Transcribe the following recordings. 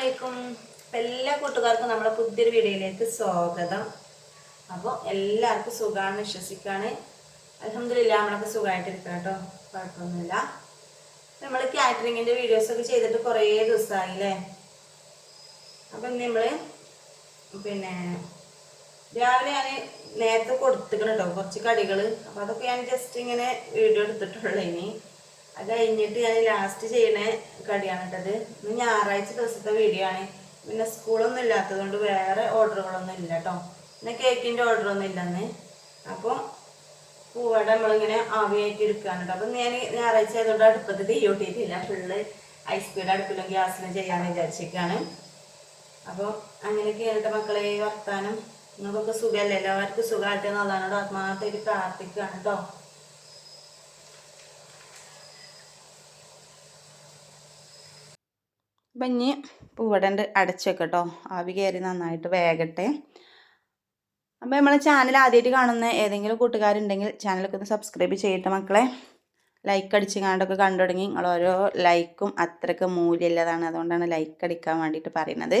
അസ്സലാമലൈക്കും. എല്ലാ കൂട്ടുകാർക്കും നമ്മുടെ പുതിയൊരു വീഡിയോയിലേക്ക് സ്വാഗതം. അപ്പോൾ എല്ലാവർക്കും സുഖമാണ് വിശ്വസിക്കുകയാണ്. അലഹമില്ല നമ്മളൊക്കെ സുഖമായിട്ടിരിക്കണം കേട്ടോ. കുഴപ്പമൊന്നുമില്ല. നമ്മൾ കാറ്ററിങ്ങിന്റെ വീഡിയോസൊക്കെ ചെയ്തിട്ട് കുറേ ദിവസമായില്ലേ? അപ്പം നമ്മൾ പിന്നെ രാവിലെ ഞാൻ നേരത്തെ കൊടുത്തിക്കണം കുറച്ച് കടികൾ അപ്പോൾ അതൊക്കെ ഞാൻ ജസ്റ്റ് ഇങ്ങനെ വീഡിയോ എടുത്തിട്ടുള്ളൂ ഇനി. അത് കഴിഞ്ഞിട്ട് ഞാൻ ലാസ്റ്റ് ചെയ്യണ കടിയാണ് കേട്ടത് ഇന്ന് ഞായറാഴ്ച ദിവസത്തെ വീഡിയോ ആണ്. പിന്നെ സ്കൂളൊന്നും ഇല്ലാത്തതുകൊണ്ട് വേറെ ഓർഡറുകളൊന്നും ഇല്ല കേട്ടോ. പിന്നെ കേക്കിന്റെ ഓർഡറൊന്നും ഇല്ലെന്ന്. അപ്പോൾ പൂവട നമ്മളിങ്ങനെ ആവിയായിട്ട് എടുക്കുകയാണ് കേട്ടോ. അപ്പം ഞാൻ ഞായറാഴ്ച ആയതുകൊണ്ട് അടുപ്പത്ത് തീ കൂട്ടിയിട്ടില്ല. ഫുള്ള് ഹൈസ്പീഡ് അടുപ്പിലും ഗ്യാസിലും ചെയ്യാമെന്ന് വിചാരിച്ചിരിക്കുകയാണ് അപ്പോൾ അങ്ങനെയൊക്കെ കേട്ടോ മക്കളെ വർത്താനം. നിങ്ങൾക്കൊക്കെ സുഖമല്ലേ? എല്ലാവർക്കും സുഖമായിട്ട് എന്നുള്ളതാണ് ആത്മാർത്ഥമായിട്ട് പ്രാർത്ഥിക്കുകയാണ് കേട്ടോ. അപ്പം ഇനി പൂവടണ്ട് അടച്ചു വെക്കട്ടോ. ആവി കയറി നന്നായിട്ട് വേഗട്ടെ അപ്പോൾ നമ്മൾ ചാനൽ ആദ്യമായിട്ട് കാണുന്ന ഏതെങ്കിലും കൂട്ടുകാരുണ്ടെങ്കിൽ ചാനലൊക്കെ ഒന്ന് സബ്സ്ക്രൈബ് ചെയ്യട്ടെ മക്കളെ. ലൈക്ക് അടിച്ച് കണ്ടൊക്കെ കണ്ടു തുടങ്ങി. നിങ്ങൾ ഓരോ ലൈക്കും അത്രയ്ക്ക് മൂല്യമുള്ളതാണ്. അതുകൊണ്ടാണ് ലൈക്ക് അടിക്കാൻ വേണ്ടിയിട്ട് പറയുന്നത്.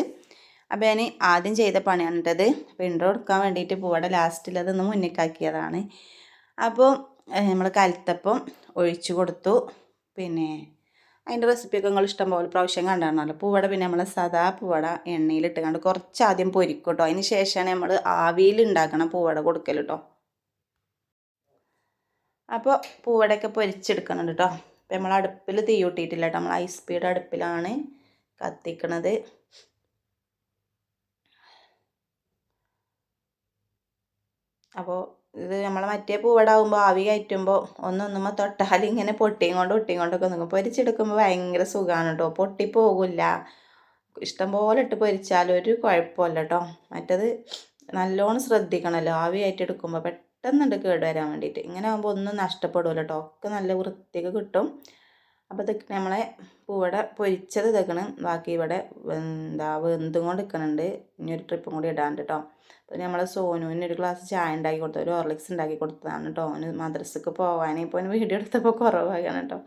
അപ്പോൾ ഞാൻ ആദ്യം ചെയ്ത പണിയാണ് കേട്ടത് അപ്പോൾ ഇൻട്രോ എടുക്കാൻ വേണ്ടിയിട്ട് പൂവട മുന്നിക്കാക്കിയതാണ്. അപ്പോൾ നമ്മൾ കലത്തപ്പം ഒഴിച്ചു കൊടുത്തു. പിന്നെ അതിന്റെ റെസിപ്പിയൊക്കെ നിങ്ങൾ ഇഷ്ടംപോലെ പ്രാവശ്യം കണ്ടാണല്ലോ. പൂവട പിന്നെ നമ്മൾ സദാ പൂവട എണ്ണയിലിട്ട് കണ്ട് കുറച്ച് ആദ്യം പൊരിക്കും കേട്ടോ അതിന് ശേഷമാണ് നമ്മൾ ആവിയിൽ ഉണ്ടാക്കണം പൂവട കൊടുക്കൽ കേട്ടോ അപ്പോൾ പൂവടയൊക്കെ പൊരിച്ചെടുക്കുന്നുണ്ട് കേട്ടോ അപ്പോൾ നമ്മൾ അടുപ്പിൽ തീ കൂട്ടിയിട്ടില്ല കേട്ടോ നമ്മൾ ഹൈ സ്പീഡ് അടുപ്പിലാണ് കത്തിക്കണത്. അപ്പോൾ ഇത് നമ്മൾ മറ്റേ പൂവടാകുമ്പോൾ ആവി കയറ്റുമ്പോൾ ഒന്നൊന്നുമ്പോൾ തൊട്ടാൽ ഇങ്ങനെ പൊട്ടിയും കൊണ്ട് ഒട്ടിയും കൊണ്ടൊക്കെ നിൽക്കും പൊരിച്ചെടുക്കുമ്പോൾ ഭയങ്കര സുഖമാണ് കേട്ടോ പൊട്ടിപ്പോകില്ല ഇഷ്ടംപോലെ ഇട്ട് പൊരിച്ചാലും ഒരു കുഴപ്പമില്ല കേട്ടോ മറ്റത് നല്ലോണം ശ്രദ്ധിക്കണമല്ലോ ആവി കയറ്റെടുക്കുമ്പോൾ പെട്ടെന്നുണ്ട് കേട് വരാൻ വേണ്ടിയിട്ട് ഇങ്ങനെ ആകുമ്പോൾ ഒന്നും നഷ്ടപ്പെടില്ല കേട്ടോ ഒക്കെ നല്ല വൃത്തിക്ക് കിട്ടും. അപ്പോൾ ഇതൊക്കെ നമ്മളെ പൂവട പൊരിച്ചത് ഇതൊക്കെയാണ് ബാക്കി ഇവിടെ എന്താ വെന്തും കൊണ്ട് നിൽക്കുന്നുണ്ട് ഇനി ഒരു ട്രിപ്പും കൂടി ഇടാണ്ട് കേട്ടോ അപ്പോൾ നമ്മളെ സോനുവിന് ഒരു ഗ്ലാസ് ചായ ഉണ്ടാക്കി കൊടുത്തു ഒരു ഓർലിക്സ് ഉണ്ടാക്കി കൊടുത്തതാണ് കേട്ടോ അവന് മദ്രസക്ക് പോകാനേ ഇപ്പോൾ അവന് വീഡിയോ എടുത്തപ്പോൾ കുറവാണ് കേട്ടോ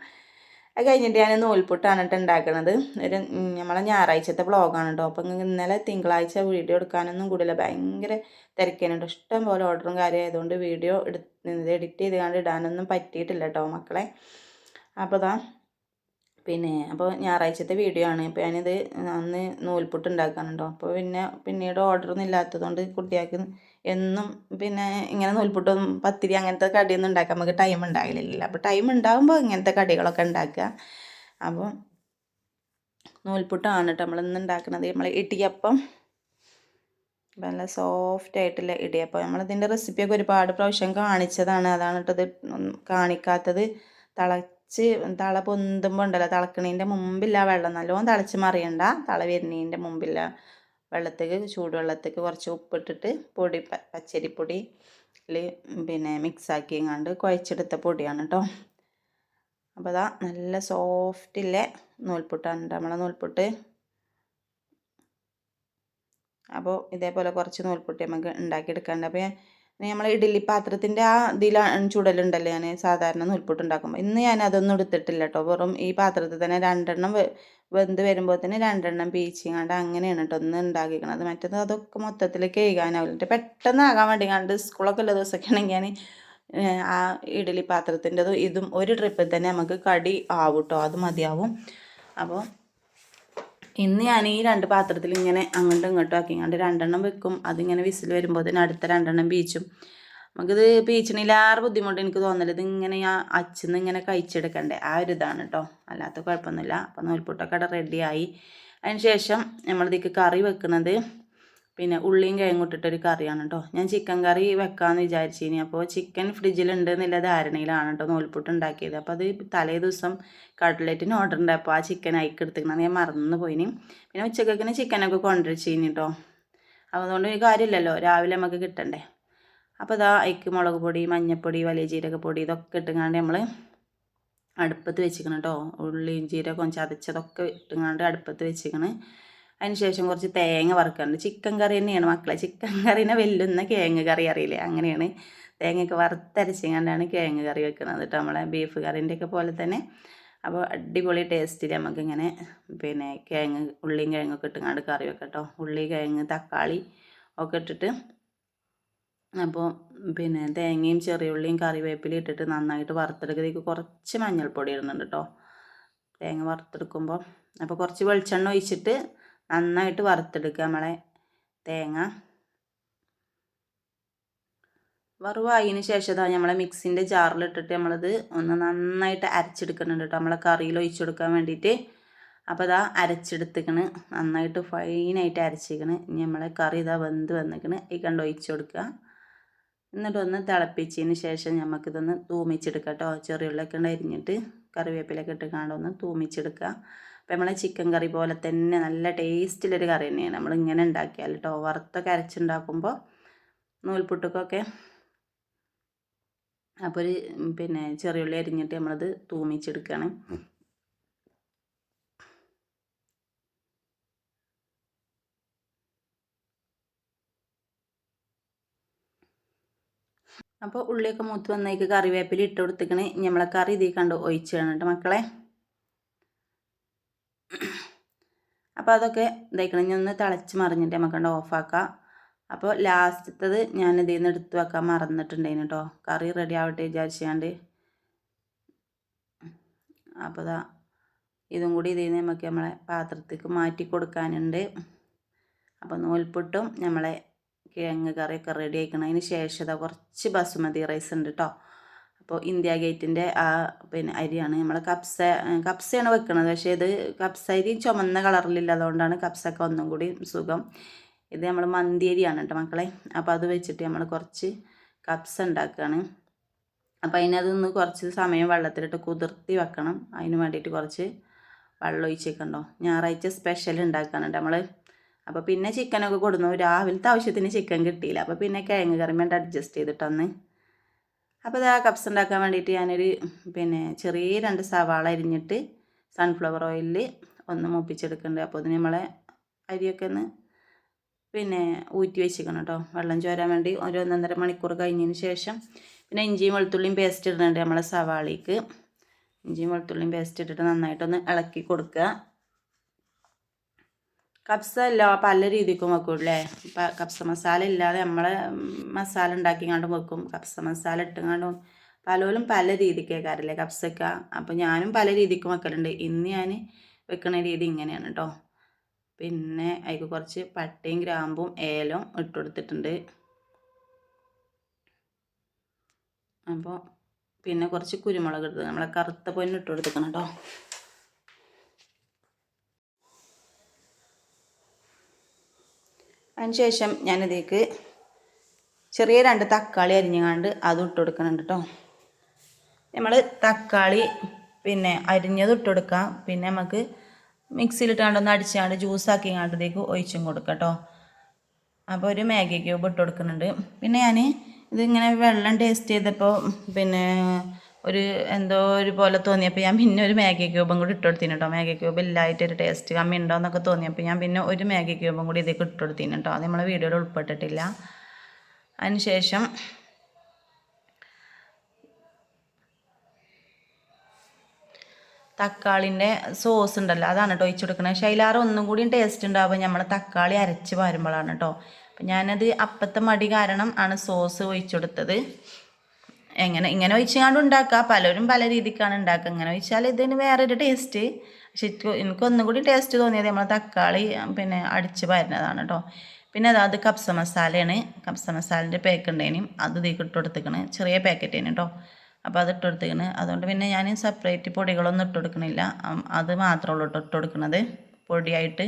അത് കഴിഞ്ഞിട്ട് ഞാൻ നൂൽപുട്ടാണ് കേട്ടോ ഉണ്ടാക്കണത്. ഒരു നമ്മളെ ഞായറാഴ്ചത്തെ ബ്ലോഗാണ് കേട്ടോ അപ്പം ഇന്നലെ തിങ്കളാഴ്ച വീഡിയോ എടുക്കാനൊന്നും കൂടില്ല. ഭയങ്കര തിരക്കേനുണ്ട് ഇഷ്ടം പോലെ ഓർഡറും കാര്യം ആയതുകൊണ്ട് വീഡിയോ എടുത്ത് എഡിറ്റ് ചെയ്ത് കണ്ട് ഇടാനൊന്നും പറ്റിയിട്ടില്ല കേട്ടോ മക്കളെ. അപ്പോൾ ഇതാ പിന്നെ അപ്പോൾ ഞായറാഴ്ചത്തെ വീഡിയോ ആണ്. ഇപ്പോൾ ഞാനിത് അന്ന് നൂൽപുട്ട് ഉണ്ടാക്കാനുണ്ടോ അപ്പോൾ പിന്നെ പിന്നീട് ഓർഡറൊന്നും ഇല്ലാത്തതുകൊണ്ട് കുട്ടികൾക്ക് എന്നും പിന്നെ ഇങ്ങനെ നൂൽപുട്ടും പത്തിരി അങ്ങനത്തെ കടിയൊന്നും ഉണ്ടാക്കാൻ നമുക്ക് ടൈം ഉണ്ടാകില്ല അപ്പോൾ ടൈം ഉണ്ടാകുമ്പോൾ ഇങ്ങനത്തെ കടികളൊക്കെ ഉണ്ടാക്കുക. അപ്പോൾ നൂൽപുട്ടാണ് കേട്ടോ നമ്മളിന്ന് ഉണ്ടാക്കുന്നത്. നമ്മൾ ഇടിയപ്പം നല്ല സോഫ്റ്റ് ആയിട്ടുള്ള ഇടിയപ്പം. നമ്മളിതിന്റെ റെസിപ്പിയൊക്കെ ഒരുപാട് പ്രാവശ്യം കാണിച്ചതാണ്. അതാണ് കേട്ടോ കാണിക്കാത്തത്. കാണിക്കാത്തത് തിളച്ച് തള പൊന്തുമ്പോൾ ഉണ്ടല്ലോ തിളക്കണേന്റെ മുമ്പില്ല വെള്ളം നല്ലോണം തിളച്ച് മറിയണ്ട. തള വരുന്നതിന്റെ മുമ്പില്ല വെള്ളത്തേക്ക് ചൂടുവെള്ളത്തേക്ക് കുറച്ച് ഉപ്പിട്ടിട്ട് പൊടി പച്ചരിപ്പൊടി പിന്നെ മിക്സാക്കി കണ്ട് കുഴച്ചെടുത്ത പൊടിയാണ് കേട്ടോ അപ്പോൾ അതാ നല്ല സോഫ്റ്റില്ലേ നൂൽപുട്ടാണ് നമ്മളെ നൂൽപുട്ട്. അപ്പോൾ ഇതേപോലെ കുറച്ച് നൂൽപുട്ട് നമുക്ക് ഉണ്ടാക്കിയെടുക്കാണ്ട്. അപ്പോൾ നമ്മൾ ഇഡ്ഡലി പാത്രത്തിന്റെ ആ ഇതിലാണ് ചുടലുണ്ടല്ലോ ഞാൻ സാധാരണ നൂൽപുട്ട് ഉണ്ടാക്കുമ്പോൾ ഇന്ന് ഞാൻ അതൊന്നും എടുത്തിട്ടില്ല കേട്ടോ വെറും ഈ പാത്രത്തിൽ തന്നെ രണ്ടെണ്ണം വെന്ത് വരുമ്പോൾ തന്നെ രണ്ടെണ്ണം പീച്ചിങ്ങാണ്ട് അങ്ങനെയാണ് കേട്ടോ ഒന്ന് ഉണ്ടാക്കിക്കണത്. മറ്റേത് അതൊക്കെ മൊത്തത്തിൽ കേൾക്കാനാവില്ല പെട്ടെന്ന് ആകാൻ വേണ്ടി കണ്ട് സ്കൂളൊക്കെ ഉള്ള ദിവസമൊക്കെ ആണെങ്കിൽ ഞാൻ ആ ഇഡ്ഡലി പാത്രത്തിന്റെതും ഇതും ഒരു ട്രിപ്പിൽ തന്നെ നമുക്ക് കടി ആവും കേട്ടോ അത് മതിയാവും. അപ്പോൾ ഇന്ന് ഞാൻ ഈ രണ്ട് പാത്രത്തിൽ ഇങ്ങനെ അങ്ങോട്ടും ഇങ്ങോട്ടും ആക്കി. അങ്ങനെ രണ്ടെണ്ണം വെക്കും. അതിങ്ങനെ വിസിൽ വരുമ്പോൾ തന്നെ അടുത്ത രണ്ടെണ്ണം ബീച്ചും നമുക്കിത് ബീച്ചിനില്ലാറ് ബുദ്ധിമുട്ട് എനിക്ക് തോന്നലത് ഇതിങ്ങനെ ഞാൻ അച്ഛന്ന് ഇങ്ങനെ കഴിച്ചെടുക്കണ്ടേ? ആ ഒരു ഇതാണ് കേട്ടോ അല്ലാത്ത കുഴപ്പമൊന്നുമില്ല. അപ്പോൾ നൂൽപുട്ടൊക്കെ അവിടെ റെഡിയായി അതിന് ശേഷം നമ്മളിതിക്ക് കറി വെക്കുന്നത് പിന്നെ ഉള്ളിയും കിഴങ്ങും ഇട്ടിട്ടൊരു കറിയാണ് കേട്ടോ ഞാൻ ചിക്കൻ കറി വെക്കാമെന്ന് വിചാരിച്ചിനി. അപ്പോൾ ചിക്കൻ ഫ്രിഡ്ജിലുണ്ട് എന്നുള്ള ധാരണയിലാണ് കേട്ടോ നൂൽപുട്ട് ഉണ്ടാക്കിയത്. അപ്പോൾ അത് തലേ ദിവസം കട്ട്ലറ്റിന് ഓർഡർ ഉണ്ട് അപ്പോൾ ആ ചിക്കൻ അയക്ക് എടുത്തിക്കണം ഞാൻ മറന്നു പോയിനി. പിന്നെ ഉച്ചക്കൊക്കെ ചിക്കനൊക്കെ കൊണ്ടുവച്ചിനി കേട്ടോ അപ്പോൾ അതുകൊണ്ട് ഒരു കാര്യമില്ലല്ലോ. രാവിലെ നമുക്ക് കിട്ടണ്ടേ. അപ്പോൾ ഇതാ അയക്ക് മുളക് പൊടി മഞ്ഞൾപ്പൊടി വലിയ ജീരകപ്പൊടി ഇതൊക്കെ ഇട്ടുങ്ങാണ്ട് നമ്മൾ അടുപ്പത്ത് വെച്ചിക്കണം കേട്ടോ ഉള്ളിയും ജീരകം ചതച്ചതൊക്കെ ഇട്ടുങ്ങാണ്ട് അടുപ്പത്ത് വെച്ചിക്കണം. അതിന് ശേഷം കുറച്ച് തേങ്ങ വറുക്കാറുണ്ട്. ചിക്കൻ കറി തന്നെയാണ് മക്കളെ. ചിക്കൻ കറീനെ വെല്ലുന്ന കിഴങ്ങ് കറി അറിയില്ലേ? അങ്ങനെയാണ്. തേങ്ങയൊക്കെ വറുത്തരച്ചിങ്ങാണ്ടാണ് കിഴങ്ങ് കറി വെക്കുന്നത് കേട്ടോ നമ്മളെ ബീഫ് കറീന്റെയൊക്കെ പോലെ തന്നെ. അപ്പോൾ അടിപൊളി ടേസ്റ്റിൽ നമുക്കിങ്ങനെ പിന്നെ കിഴങ്ങ് ഉള്ളിയും കിഴങ്ങൊക്കെ ഇട്ടുങ്ങാണ്ട് കറി വെക്കാം കേട്ടോ. ഉള്ളി കിഴങ്ങ് തക്കാളി ഒക്കെ ഇട്ടിട്ട് അപ്പോൾ പിന്നെ തേങ്ങയും ചെറിയ ഉള്ളിയും കറിവേപ്പിലയും ഇട്ടിട്ട് നന്നായിട്ട് വറുത്തെടുക്കുന്നതിലേക്ക് കുറച്ച് മഞ്ഞൾപ്പൊടി ഇടുന്നുണ്ട് കേട്ടോ. തേങ്ങ വറുത്തെടുക്കുമ്പോൾ അപ്പോൾ കുറച്ച് വെളിച്ചെണ്ണ ഒഴിച്ചിട്ട് നന്നായിട്ട് വറുത്തെടുക്കുക നമ്മളെ തേങ്ങ. വറുവായതിനു ശേഷം ഇതാ നമ്മളെ മിക്സിന്റെ ജാറിലിട്ടിട്ട് നമ്മളത് ഒന്ന് നന്നായിട്ട് അരച്ചെടുക്കുന്നുണ്ട് കേട്ടോ. നമ്മളെ കറിയിൽ ഒഴിച്ചു കൊടുക്കാൻ വേണ്ടിയിട്ട്. അപ്പോൾ ഇതാ അരച്ചെടുത്തിക്കണ്. നന്നായിട്ട് ഫൈനായിട്ട് അരച്ചിരിക്കണ് ഇനി നമ്മളെ കറി ഇതാ വെന്ത് വന്നിക്കണ്. ഈ കണ്ട് ഒഴിച്ചു കൊടുക്കുക എന്നിട്ടൊന്ന് തിളപ്പിച്ചതിന് ശേഷം നമുക്കിതൊന്ന് തൂമിച്ചെടുക്കാം കേട്ടോ. ചെറിയുള്ളിലൊക്കെ ഉണ്ട് അരിഞ്ഞിട്ട് കറിവേപ്പിലൊക്കെ ഇട്ട് കാണും തൂമിച്ചെടുക്കുക. അപ്പോൾ നമ്മളെ ചിക്കൻ കറി പോലെ തന്നെ നല്ല ടേസ്റ്റിലൊരു കറി തന്നെയാണ്. നമ്മൾ ഇങ്ങനെ ഉണ്ടാക്കിയാൽ കേട്ടോ വറുത്തൊക്കെ അരച്ചുണ്ടാക്കുമ്പോൾ നൂൽപുട്ടുക്കൊക്കെ അപ്പോൾ ഒരു പിന്നെ ചെറിയുള്ളി അരിഞ്ഞിട്ട് നമ്മളത് തൂമിച്ചെടുക്കുകയാണ് അപ്പോൾ ഉള്ളിയൊക്കെ മൂത്ത് വന്നേക്ക് കറിവേപ്പില ഇട്ട് കൊടുത്തേക്കണേ. നമ്മളെ കറി ഇതേ കണ്ട് ഒഴിച്ചു കേട്ടോ മക്കളെ. അപ്പോൾ അതൊക്കെ ഇതായിക്കണം. ഞാൻ ഒന്ന് തിളച്ച് മറിഞ്ഞിട്ട് നമുക്കണ്ട് ഓഫാക്കാം. അപ്പോൾ ലാസ്റ്റത്തത് ഞാൻ ഇതിൽ നിന്ന് എടുത്ത് വെക്കാൻ മറന്നിട്ടുണ്ടായിരുന്നു കേട്ടോ കറി റെഡി ആവട്ടെ വിചാരിച്ചാണ്ട്. അപ്പോൾ ഇതാ ഇതും കൂടി ഇതിൽ നിന്ന് നമുക്ക് നമ്മളെ പാത്രത്തേക്ക് മാറ്റി കൊടുക്കാനുണ്ട്. അപ്പോൾ നൂൽപുട്ടും നമ്മളെ കിഴങ്ങ് കറിയൊക്കെ റെഡി ആയിക്കണം. അതിന് ശേഷം കുറച്ച് ബസുമതി റൈസ് ഉണ്ട് കേട്ടോ അപ്പോൾ ഇന്ത്യ ഗേറ്റിന്റെ ആ പിന്നെ അരിയാണ്. നമ്മൾ കപ്സ കപ്സയാണ് വെക്കുന്നത് പക്ഷേ ഇത് കപ്സ അരി ചുമന്ന കളറിലില്ല അതുകൊണ്ടാണ് കപ്സൊക്കെ ഒന്നും കൂടി സുഖം. ഇത് നമ്മൾ മന്തി അരിയാണ് കേട്ടോ മക്കളെ. അപ്പോൾ അത് വെച്ചിട്ട് നമ്മൾ കുറച്ച് കപ്സ ഉണ്ടാക്കുകയാണ് അപ്പോൾ അതിനതൊന്ന് കുറച്ച് സമയം വെള്ളത്തിലിട്ട് കുതിർത്തി വെക്കണം. അതിന് വേണ്ടിയിട്ട് കുറച്ച് വെള്ളം ഒഴിച്ചേക്കണ്ടോ ഞായറാഴ്ച സ്പെഷ്യൽ ഉണ്ടാക്കാനുണ്ട് നമ്മൾ അപ്പോൾ പിന്നെ ചിക്കനൊക്കെ കൊടുന്നു. രാവിലത്തെ ആവശ്യത്തിന് ചിക്കൻ കിട്ടിയില്ല. അപ്പോൾ പിന്നെ കിഴങ്ങ് കറി വേണ്ട അഡ്ജസ്റ്റ് ചെയ്തിട്ടൊന്ന്. അപ്പോൾ ഇതാ കപ്സ് ഉണ്ടാക്കാൻ വേണ്ടിയിട്ട് ഞാനൊരു പിന്നെ ചെറിയ രണ്ട് സവാള അരിഞ്ഞിട്ട് സൺഫ്ലവർ ഓയിലിൽ ഒന്ന് മൂപ്പിച്ചെടുക്കുന്നുണ്ട്. അപ്പോൾ അത് നമ്മളെ അരിയൊക്കെ ഒന്ന് പിന്നെ ഊറ്റി വെച്ചിരിക്കണം കേട്ടോ. വെള്ളം ചോരാൻ വേണ്ടി ഒരു ഒന്നൊന്നര മണിക്കൂർ കഴിഞ്ഞതിന് ശേഷം പിന്നെ ഇഞ്ചിയും വെളുത്തുള്ളിയും പേസ്റ്റ് ഇടുന്നുണ്ട് നമ്മളെ സവാളിക്ക്. ഇഞ്ചിയും വെളുത്തുള്ളിയും പേസ്റ്റ് ഇട്ടിട്ട് നന്നായിട്ടൊന്ന് ഇളക്കി കൊടുക്കുക. കപ്സ അല്ല പല രീതിക്കും വെക്കും അല്ലേ കപ്സ മസാല ഇല്ലാതെ നമ്മളെ മസാല ഉണ്ടാക്കിങ്ങാണ്ടും വെക്കും. കപ്സ മസാല ഇട്ടുങ്ങാണ്ടും പലരും പല രീതിക്കേക്കാരല്ലേ കപ്സക്ക അപ്പം ഞാനും പല രീതിക്കും വെക്കലുണ്ട്. ഇന്ന് ഞാൻ വെക്കുന്ന രീതി ഇങ്ങനെയാണ് കേട്ടോ പിന്നെ അതിൽ കുറച്ച് പട്ടയും ഗ്രാമ്പും ഏലവും ഇട്ട് കൊടുത്തിട്ടുണ്ട്. അപ്പോൾ പിന്നെ കുറച്ച് കുരുമുളക് എടുത്ത് നമ്മളെ കറുത്ത പൊന്നിട്ട് ഇട്ട് കേട്ടോ അതിനുശേഷം ഞാനിതേക്ക് ചെറിയ രണ്ട് തക്കാളി അരിഞ്ഞങ്ങാണ്ട് അതും ഇട്ട് കൊടുക്കുന്നുണ്ട് കേട്ടോ നമ്മൾ തക്കാളി പിന്നെ അരിഞ്ഞത് ഇട്ട് കൊടുക്കാം. പിന്നെ നമുക്ക് മിക്സിയിലിട്ടാണ്ട് ഒന്ന് അടിച്ചാണ്ട് ജ്യൂസാക്കി കണ്ടതേക്ക് ഒഴിച്ചും കൊടുക്കാം കേട്ടോ അപ്പോൾ ഒരു മാഗി ക്യൂബ് ഇട്ട് കൊടുക്കുന്നുണ്ട് പിന്നെ ഞാൻ ഇതിങ്ങനെ വെള്ളം ടേസ്റ്റ് ചെയ്തപ്പോൾ പിന്നെ ഒരു എന്തോ ഒരു പോലെ തോന്നിയപ്പോൾ ഞാൻ പിന്നെ ഒരു മാഗി ക്യൂബും കൂടി ഇട്ട് കൊടുത്തിന് കേട്ടോ മാഗി ക്യൂബ് ഇല്ലായിട്ട് ഒരു ടേസ്റ്റ് കമ്മി ഉണ്ടോ എന്നൊക്കെ തോന്നിയപ്പോൾ ഞാൻ പിന്നെ ഒരു മാഗി ക്യൂബും കൂടി ഇതൊക്കെ ഇട്ട് കൊടുത്തിന് കേട്ടോ അത് നമ്മളെ വീഡിയോയിൽ ഉൾപ്പെട്ടിട്ടില്ല. അതിനുശേഷം തക്കാളിന്റെ സോസ് ഉണ്ടല്ലോ അതാണ് കേട്ടോ ഒഴിച്ചു കൊടുക്കുന്നത് പക്ഷേ അതിലാറ് ഒന്നും കൂടിയും ടേസ്റ്റ് ഉണ്ടാവുമ്പോൾ നമ്മൾ തക്കാളി അരച്ച് വരുമ്പോഴാണ് കേട്ടോ അപ്പം ഞാനത് അപ്പത്തെ മടി കാരണം ആണ് സോസ് ഒഴിച്ചു കൊടുത്തത് എങ്ങനെ ഇങ്ങനെ ഒഴിച്ചാണ്ട് ഉണ്ടാക്കുക പലരും പല രീതിക്കാണ് ഉണ്ടാക്കുക. ഇങ്ങനെ ഒഴിച്ചാൽ ഇതിന് വേറൊരു ടേസ്റ്റ് പക്ഷെ എനിക്ക് ഒന്നും കൂടി ടേസ്റ്റ് തോന്നിയത് നമ്മൾ തക്കാളി പിന്നെ അടിച്ച് വരുന്നതാണ് കേട്ടോ പിന്നെ അതാത് അത് കപ്സ മസാലയാണ് കപ്സ മസാലിന്റെ പാക്ക് ഉണ്ടേനും അത് ഇതിലേക്ക് ഇട്ട് കൊടുത്തേക്കണ്. ചെറിയ പാക്കറ്റേന് കേട്ടോ അപ്പോൾ അത് ഇട്ട് കൊടുത്തേക്കണ്. അതുകൊണ്ട് പിന്നെ ഞാൻ സെപ്പറേറ്റ് പൊടികളൊന്നും ഇട്ട് കൊടുക്കണില്ല. അത് മാത്രമേ ഉള്ളൂ ഇട്ട് കൊടുക്കണത്. പൊടിയായിട്ട്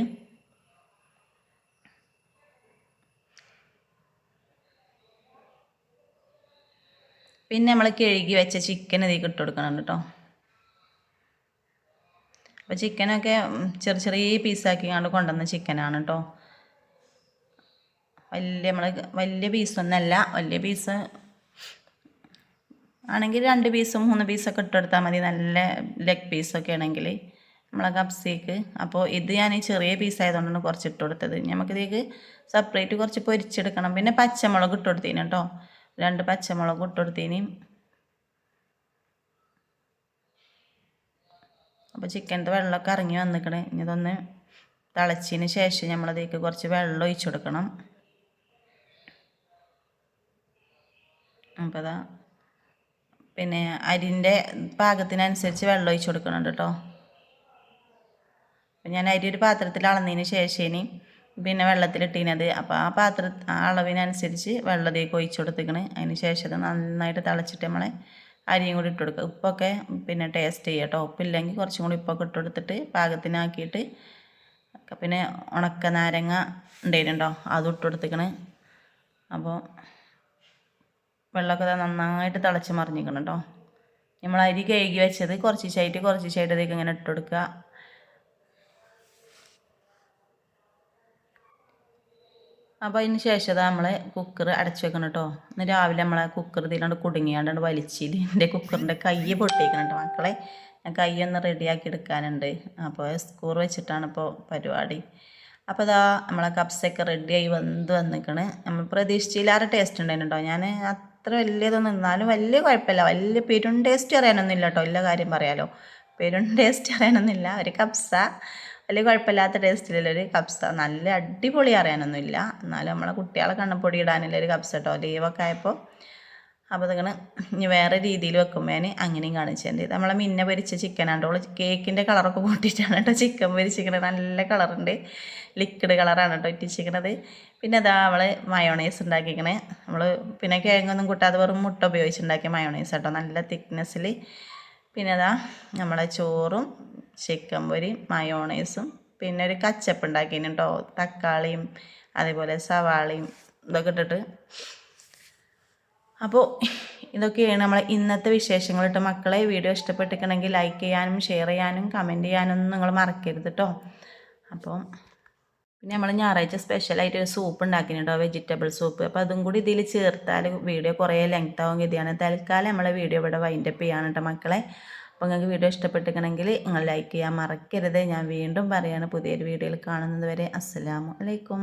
പിന്നെ നമ്മൾ കഴുകി വെച്ച ചിക്കൻ ഇതിലേക്ക് ഇട്ട് കൊടുക്കണം കേട്ടോ. അപ്പോൾ ചിക്കനൊക്കെ ചെറിയ ചെറിയ പീസാക്കി കണ്ട് കൊണ്ടുവന്ന ചിക്കനാണ് കേട്ടോ. വലിയ നമ്മൾ വലിയ പീസൊന്നല്ല വലിയ പീസ് ആണെങ്കിൽ രണ്ട് പീസും മൂന്ന് പീസൊക്കെ ഇട്ടെടുത്താൽ മതി. നല്ല ലെഗ് പീസൊക്കെ ആണെങ്കിൽ നമ്മളെ കപ്സിക്ക് അപ്പോൾ ഇത് ഞാൻ ചെറിയ പീസായതുകൊണ്ടാണ് കുറച്ച് ഇട്ട് കൊടുത്തത്. നമുക്കിതേക്ക് സെപ്പറേറ്റ് കുറച്ച് പൊരിച്ചെടുക്കണം. പിന്നെ പച്ചമുളക് ഇട്ട് കൊടുത്തിന് കേട്ടോ. രണ്ട് പച്ചമുളക് ഇട്ട് കൊടുത്തീനി അപ്പോൾ ചിക്കന്റെ വെള്ളമൊക്കെ ഇറങ്ങി വന്നിക്കണേ. ഇനി ഇതൊന്ന് തിളച്ചതിന് ശേഷം നമ്മളതിലേക്ക് കുറച്ച് വെള്ളം ഒഴിച്ചു കൊടുക്കണം. അപ്പോൾ അതാ പിന്നെ അരിന്റെ പാകത്തിനനുസരിച്ച് വെള്ളം ഒഴിച്ചു കൊടുക്കണം കേട്ടോ. അപ്പം ഞാൻ അരി ഒരു പാത്രത്തിൽ അളന്നതിന് ശേഷം ഇനി പിന്നെ വെള്ളത്തിലിട്ടീനത് അപ്പോൾ ആ പാത്ര ആ അളവിനനുസരിച്ച് വെള്ളത്തേക്ക് ഒഴിച്ചു കൊടുത്തിക്കണ് അതിന് ശേഷം അത് നന്നായിട്ട് തിളച്ചിട്ട് നമ്മളെ അരിയും കൂടി ഇട്ട് കൊടുക്കുക ഉപ്പൊക്കെ പിന്നെ ടേസ്റ്റ് ചെയ്യുക കേട്ടോ ഉപ്പില്ലെങ്കിൽ കുറച്ചും കൂടി ഉപ്പൊക്കെ ഇട്ട് കൊടുത്തിട്ട് പാകത്തിനാക്കിയിട്ട് പിന്നെ ഉണക്ക നാരങ്ങ ഉണ്ടായിരുന്നുണ്ടോ അതും ഇട്ട് കൊടുത്തിക്കണ് അപ്പോൾ വെള്ളമൊക്കെ നന്നായിട്ട് തിളച്ച് മറിഞ്ഞിക്കണം കേട്ടോ നമ്മൾ അരി കഴുകി വെച്ചത് കുറച്ച് ചായിട്ട് കുറച്ച് ചായിട്ട് ഇങ്ങനെ ഇട്ട് കൊടുക്കുക അപ്പോൾ അതിന് ശേഷം നമ്മൾ കുക്കർ അടച്ചു വെക്കണം കേട്ടോ ഇന്ന് രാവിലെ നമ്മളെ കുക്കർ ഇതിലാണ്ട് കുടുങ്ങിയാണ്ട് വലിച്ചിൽ എന്റെ കുക്കറിന്റെ കൈ പൊട്ടിക്കണം കേട്ടോ മക്കളെ. കൈ ഒന്ന് റെഡിയാക്കി എടുക്കാനുണ്ട്. അപ്പോൾ സ്കൂർ വെച്ചിട്ടാണ് ഇപ്പോൾ പരിപാടി. അപ്പോൾ ഇതാ നമ്മളെ കപ്സൊക്കെ റെഡിയായി വന്ന് വന്നിക്കണ്. നമ്മൾ പ്രതീക്ഷിച്ചില്ലാതെ ടേസ്റ്റ് ഉണ്ടായിരുന്നു കേട്ടോ ഞാൻ അത്ര വലിയതൊന്നും നിന്നാലും വലിയ കുഴപ്പമില്ല. വലിയ പെരും ടേസ്റ്റ് അറിയാനൊന്നുമില്ല കേട്ടോ എല്ലാ കാര്യം പറയാലോ. പെരും ടേസ്റ്റ് അറിയാനൊന്നുമില്ല ഒരു കപ്സ വലിയ കുഴപ്പമില്ലാത്ത ടേസ്റ്റിലുള്ളൊരു കപ്സ നല്ല അടിപൊളി അറിയാനൊന്നുമില്ല. എന്നാലും നമ്മളെ കുട്ടികളെ കണ്ണപ്പൊടി ഇടാനുള്ള ഒരു കപ്സ കേട്ടോ ലീവൊക്കെ ആയപ്പോൾ അപ്പോൾ അതിങ്ങനെ ഇനി വേറെ രീതിയിൽ വെക്കുമ്പോൾ ഞാൻ അങ്ങനെയും കാണിച്ചത് നമ്മളെ മിന്നെ പൊരിച്ച ചിക്കൻ ആണ്ടോ കേക്കിന്റെ കളറൊക്കെ കൂട്ടിയിട്ടാണ് കേട്ടോ ചിക്കൻ പൊരിച്ചിരിക്കണത്. നല്ല കളറുണ്ട് ലിക്വിഡ് കളറാണ് കേട്ടോ ഇറ്റിച്ചിരിക്കണത് പിന്നെ അതാ അവൾ മയോണൈസ് ഉണ്ടാക്കിക്കണേ നമ്മൾ പിന്നെ കേങ്ങൊന്നും കൂട്ടാതെ വെറും മുട്ട ഉപയോഗിച്ചുണ്ടാക്കിയ മയോണൈസ് കേട്ടോ നല്ല തിക്നെസ്സിൽ പിന്നെ അതാ നമ്മളെ ചോറും ചിക്കൻ പൊരി മയോണൈസും പിന്നെ ഒരു കച്ചപ്പ് ഉണ്ടാക്കിന് കേട്ടോ തക്കാളിയും അതേപോലെ സവാളയും ഇതൊക്കെ ഇട്ടിട്ട്. അപ്പോൾ ഇതൊക്കെയാണ് നമ്മളെ ഇന്നത്തെ വിശേഷങ്ങൾ കേട്ടോ മക്കളെ വീഡിയോ ഇഷ്ടപ്പെട്ടിരിക്കണമെങ്കിൽ ലൈക്ക് ചെയ്യാനും ഷെയർ ചെയ്യാനും കമന്റ് ചെയ്യാനും നിങ്ങൾ മറക്കരുത് കേട്ടോ അപ്പം പിന്നെ നമ്മൾ ഞായറാഴ്ച സ്പെഷ്യലായിട്ട് ഒരു സൂപ്പ് ഉണ്ടാക്കിയിട്ടുണ്ടോ വെജിറ്റബിൾ സൂപ്പ് അപ്പോൾ അതും കൂടി ഇതിൽ ചേർത്താൽ വീഡിയോ കുറേ ലെങ്ത് ആവും ഗതിയാണ്. തൽക്കാലം നമ്മളെ വീഡിയോ ഇവിടെ വൈൻഡപ്പ് ചെയ്യാൻ കേട്ടോ മക്കളെ. അപ്പോൾ നിങ്ങൾക്ക് വീഡിയോ ഇഷ്ടപ്പെട്ടിരിക്കണമെങ്കിൽ നിങ്ങൾ ലൈക്ക് ചെയ്യാൻ മറക്കരുത്. ഞാൻ വീണ്ടും പറയുകയാണ് പുതിയൊരു വീഡിയോയിൽ കാണുന്നത് വരെ. അസ്സാം അലൈക്കും.